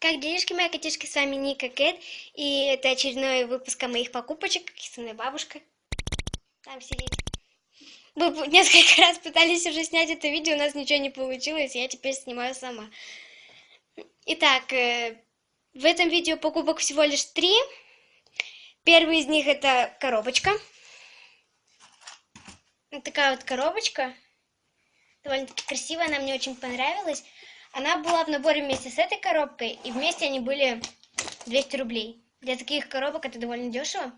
Как делишки, мои котишки, с вами Ника Кэт, и это очередной выпуск моих покупочек, со мной бабушка там сидит. Мы несколько раз пытались уже снять это видео, у нас ничего не получилось, я теперь снимаю сама. Итак, э, в этом видео покупок всего лишь три. Первый из них это коробочка. Вот такая вот коробочка. Довольно-таки красивая, она мне очень понравилась. Она была в наборе вместе с этой коробкой, и вместе они были 200 рублей. Для таких коробок это довольно дешево.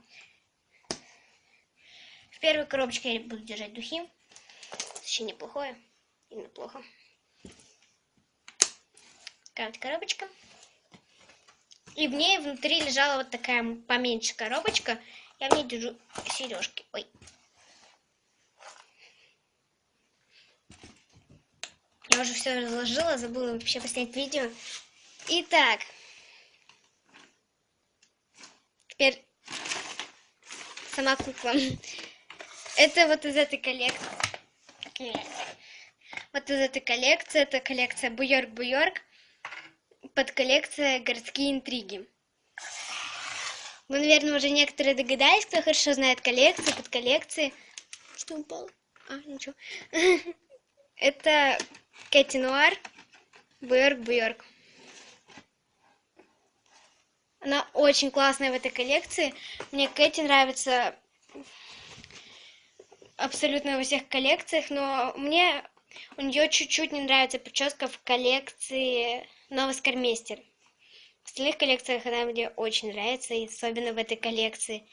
В первой коробочке я буду держать духи. Вообще неплохое. И неплохо. Такая вот коробочка. И в ней внутри лежала вот такая поменьше коробочка. Я в ней держу сережки. Ой. Я уже все разложила, забыла вообще поснять видео. Итак. Теперь сама кукла. Это вот из этой коллекции. Вот из этой коллекции. Это коллекция Буйорк-Буйорк. Под коллекция Городские интриги. Вы, наверное, уже некоторые догадались, кто хорошо знает коллекции, под коллекции. Что упало? А, ничего. Кэти Нуар, Буйорк Буйорк. Она очень классная в этой коллекции. Мне Кэти нравится абсолютно во всех коллекциях, но мне у нее чуть-чуть не нравится прическа в коллекции Новоскорместер. В остальных коллекциях она мне очень нравится, и особенно в этой коллекции.